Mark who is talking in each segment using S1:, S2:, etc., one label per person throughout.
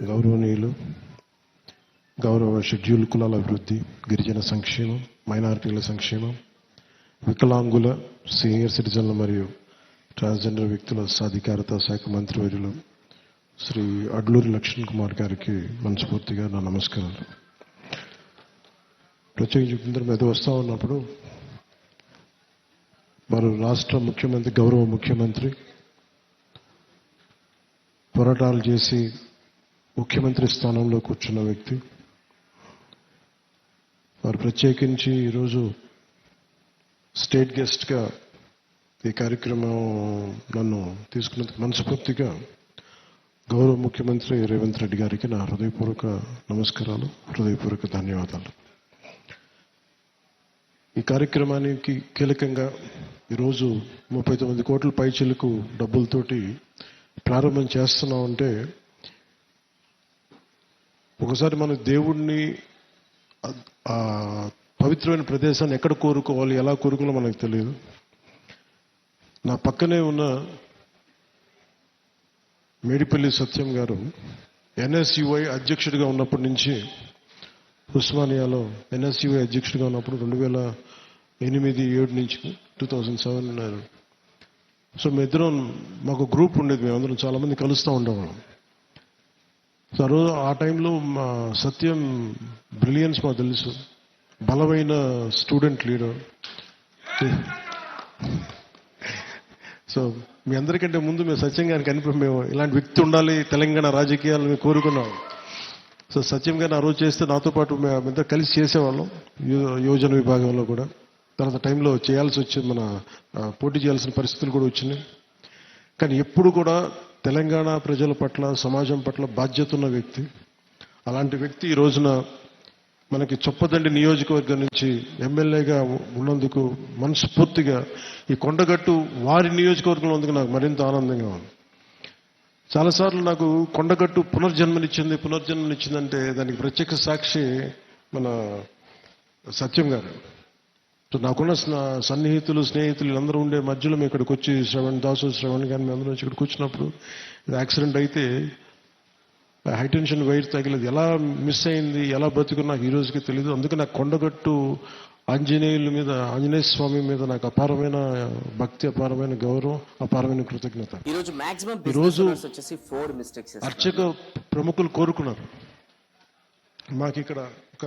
S1: గౌరవనీయులు గౌరవ షెడ్యూల్ కులాల అభివృద్ధి గిరిజన సంక్షేమం మైనారిటీల సంక్షేమం వికలాంగుల సీనియర్ సిటిజన్లు మరియు ట్రాన్స్జెండర్ వ్యక్తుల సాధికారత శాఖ మంత్రివర్యులు శ్రీ అడ్లూరి లక్ష్మణ్ కుమార్ గారికి మనస్ఫూర్తిగా నా నమస్కారాలు. ప్రత్యేకించి ఇందరం మీద వస్తూ ఉన్నప్పుడు వారు రాష్ట్ర ముఖ్యమంత్రి గౌరవ ముఖ్యమంత్రి పోరాటాలు చేసి ముఖ్యమంత్రి స్థానంలో కూర్చున్న వ్యక్తి. వారు ప్రత్యేకించి ఈరోజు స్టేట్ గెస్ట్గా ఈ కార్యక్రమం నన్ను తీసుకున్నందుకు మనస్ఫూర్తిగా గౌరవ ముఖ్యమంత్రి రేవంత్ రెడ్డి గారికి నా హృదయపూర్వక నమస్కారాలు హృదయపూర్వక ధన్యవాదాలు. ఈ కార్యక్రమానికి కీలకంగా ఈరోజు ముప్పై తొమ్మిది కోట్ల పైచిలకు డబ్బులతోటి ప్రారంభం చేస్తున్నామంటే ఒకసారి మన దేవుణ్ణి పవిత్రమైన ప్రదేశాన్ని ఎక్కడ కోరుకోవాలి ఎలా కోరుకోవాలో మనకు తెలియదు. నా పక్కనే ఉన్న మేడిపల్లి సత్యం గారు ఎన్ఎస్యుఐ అధ్యక్షుడిగా ఉన్నప్పటి నుంచి ఉస్మానియాలో ఎన్ఎస్యుఐ అధ్యక్షుడిగా ఉన్నప్పుడు రెండు వేల ఎనిమిది ఏడు నుంచి టూ థౌజండ్ సెవెన్ ఉన్నారు. సో మీ ఇద్దరం మాకు గ్రూప్ ఉండేది మేమందరం చాలామంది కలుస్తూ ఉండేవాళ్ళం. సో ఆ రోజు ఆ టైంలో మా సత్యం బ్రిలియన్స్ మాకు తెలుసు. బలమైన స్టూడెంట్ లీడర్. సో మీ అందరికంటే ముందు మేము సత్యం గారిని కనిపి మేము ఇలాంటి వ్యక్తి ఉండాలి తెలంగాణ రాజకీయాలు మేము కోరుకున్నాం. సో సత్యం గారిని ఆ రోజు చేస్తే నాతో పాటు మేమంతా కలిసి చేసేవాళ్ళం యో- యోజన విభాగంలో కూడా. తర్వాత టైంలో చేయాల్సి వచ్చింది మన పోటీ చేయాల్సిన పరిస్థితులు కూడా వచ్చినాయి. కానీ ఎప్పుడు కూడా తెలంగాణ ప్రజల పట్ల సమాజం పట్ల బాధ్యత ఉన్న వ్యక్తి. అలాంటి వ్యక్తి ఈ రోజున మనకి చొప్పదండి నియోజకవర్గం నుంచి ఎమ్మెల్యేగా ఉన్నందుకు మనస్ఫూర్తిగా ఈ కొండగట్టు వారి నియోజకవర్గంలో ఉన్నందుకు నాకు మరింత ఆనందంగా ఉంది. చాలాసార్లు నాకు కొండగట్టు పునర్జన్మనిచ్చింది పునర్జన్మనిచ్చిందంటే దానికి ప్రత్యక్ష సాక్షి మన సత్యం గారు. నాకున్న స్న- సన్నిహితులు స్నేహితులు వీళ్ళందరూ ఉండే మధ్యలో మేము ఇక్కడికి వచ్చి శ్రవణ్ దాసు శ్రవణ్ గారిని మేము అందరం వచ్చి ఇక్కడికి వచ్చినప్పుడు యాక్సిడెంట్ అయితే హైటెన్షన్ వైర్ తగిలేదు. ఎలా మిస్ అయింది ఎలా బతుకు నాకు ఈ రోజుకి తెలియదు అందుకే నాకు కొండగట్టు ఆంజనేయుల మీద ఆంజనేయ స్వామి మీద నాకు అపారమైన భక్తి అపారమైన గౌరవం అపారమైన కృతజ్ఞత.
S2: ఈ రోజు మాక్సిమం
S1: ఈ రోజు
S2: బిజినెస్ వచ్చేసి ఫోర్ మిస్టేక్స్
S1: అర్చక ప్రముఖులు కోరుకున్నారు. మాకు ఇక్కడ ఒక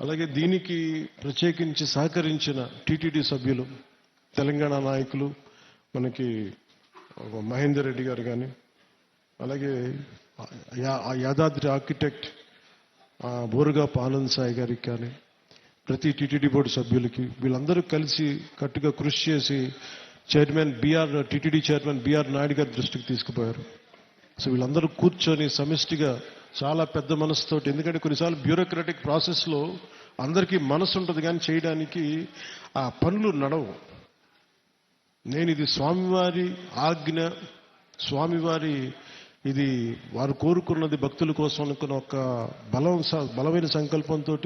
S1: అలాగే దీనికి ప్రత్యేకించి సహకరించిన టీటీడీ సభ్యులు తెలంగాణ నాయకులు మనకి మహేందర్ రెడ్డి గారు కానీ అలాగే యా- ఆ యాదాద్రి ఆర్కిటెక్ట్ బోరుగా పాలన్ ఆనంద్ సాయి గారికి కానీ ప్రతి టీటీడీ బోర్డు సభ్యులకి వీళ్ళందరూ కలిసి కట్టుగా కృషి చేసి chairman BR TTD chairman BR Naidu గారి దృష్టికి తీసుకుపోయారు. సో వీళ్ళందరూ కూర్చొని సమిష్టిగా చాలా పెద్ద మనసుతోటి. ఎందుకంటే కొన్నిసార్లు బ్యూరోక్రాటిక్ ప్రాసెస్లో అందరికీ మనసు ఉంటుంది కానీ చేయడానికి ఆ పనులు నడవు. నేను ఇది స్వామివారి ఆజ్ఞ స్వామివారి ఇది వారు కోరుకున్నది భక్తుల కోసం అనుకున్న ఒక బలం స- బలమైన సంకల్పంతో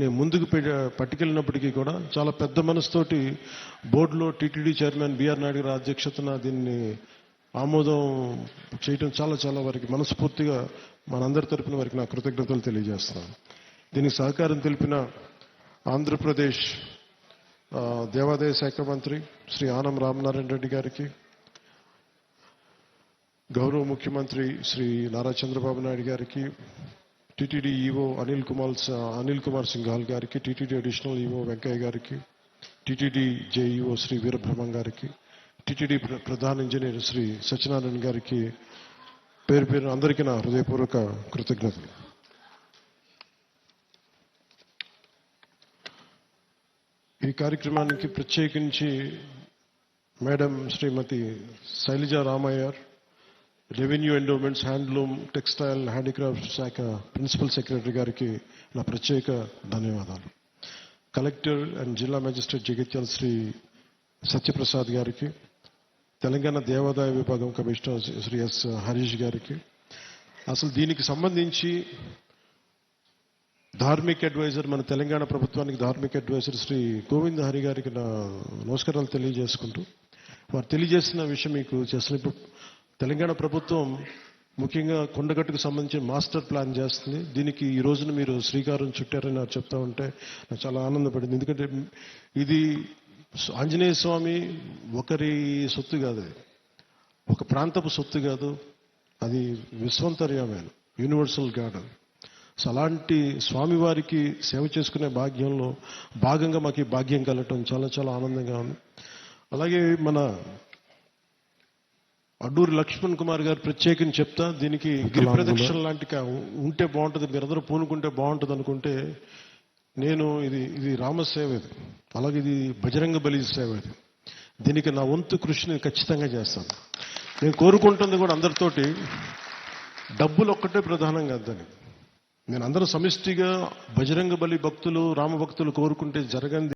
S1: నేను ముందుకు పె- పట్టుకెళ్ళినప్పటికీ కూడా చాలా పెద్ద మనసుతోటి బోర్డులో టీటీడీ చైర్మన్ బిఆర్ నాయుడు గారి అధ్యక్షతన దీన్ని ఆమోదం చేయటం చాలా చాలా వారికి మనస్ఫూర్తిగా మనందరి తరపున వారికి నా కృతజ్ఞతలు తెలియజేస్తున్నాను. దీనికి సహకారం తెలిపిన ఆంధ్రప్రదేశ్ దేవాదాయ శాఖ మంత్రి శ్రీ ఆనం రామనారాయణ రెడ్డి గారికి గౌరవ ముఖ్యమంత్రి శ్రీ నారా చంద్రబాబు నాయుడు గారికి టిటిడి ఈవో అనిల్ కుమార్ అనిల్ కుమార్ సింఘాల్ గారికి టిటిడి అడిషనల్ ఈవో వెంకయ్య గారికి టిటిడి జేఈఓ శ్రీ వీరబ్రహ్మం గారికి టిటిడి ప్రధాన ఇంజనీర్ శ్రీ సత్యనారాయణ గారికి పేరు పేరు అందరికీ నా హృదయపూర్వక కృతజ్ఞతలు. ఈ కార్యక్రమానికి ప్రత్యేకించి madam Shrimati Shailaja Ramaiyer revenue endowments handloom textile handicraft శాఖ ప్రిన్సిపల్ సెక్రటరీ గారికి నా ప్రత్యేక ధన్యవాదాలు. కలెక్టర్ అండ్ జిల్లా మేజిస్ట్రేట్ జగిత్యాల శ్రీ సత్యప్రసాద్ గారికి తెలంగాణ దేవాదాయ విభాగం కమిషనర్ శ్రీ ఎస్ హరీష్ గారికి. అసలు దీనికి సంబంధించి ధార్మిక అడ్వైజర్ మన తెలంగాణ ప్రభుత్వానికి ధార్మిక అడ్వైజర్ శ్రీ గోవింద్ హరి గారికి నా నమస్కారాలు తెలియజేసుకుంటూ వారు తెలియజేసిన విషయం మీకు చేస్తున్న ఇప్పుడు తెలంగాణ ప్రభుత్వం ముఖ్యంగా కొండగట్టుకు సంబంధించి మాస్టర్ ప్లాన్ చేస్తుంది. దీనికి ఈ రోజున మీరు శ్రీకారం చుట్టారని నాకు చెప్తా ఉంటే నాకు చాలా ఆనందపడింది. ఎందుకంటే ఇది ఆంజనేయ స్వామి ఒకరి సొత్తు కాదు. ఒక ప్రాంతపు సొత్తు కాదు. అది విశ్వంతర్యమైన యూనివర్సల్ గాడ్ అది సో అలాంటి స్వామివారికి సేవ చేసుకునే భాగ్యంలో భాగంగా మాకు ఈ భాగ్యం కలగటం చాలా చాలా ఆనందంగా ఉంది. అలాగే మన అడ్డూరి లక్ష్మణ్ కుమార్ గారు ప్రత్యేకించి చెప్తా దీనికి గిరి ప్రదక్షిణ లాంటి ఉంటే బాగుంటుంది. మీరందరూ పూనుకుంటే బాగుంటుంది అనుకుంటే నేను ఇది ఇది రామసేవ ఇది. అలాగే ఇది బజరంగ బలి సేవ ఇది. దీనికి నా వంతు కృషిని ఖచ్చితంగా చేస్తాను. నేను కోరుకుంటుంది కూడా అందరితోటి డబ్బులు ఒక్కటే ప్రధానం కాదని నేను అందరూ సమిష్టిగా బజరంగ బలి భక్తులు రామభక్తులు కోరుకుంటే జరగంది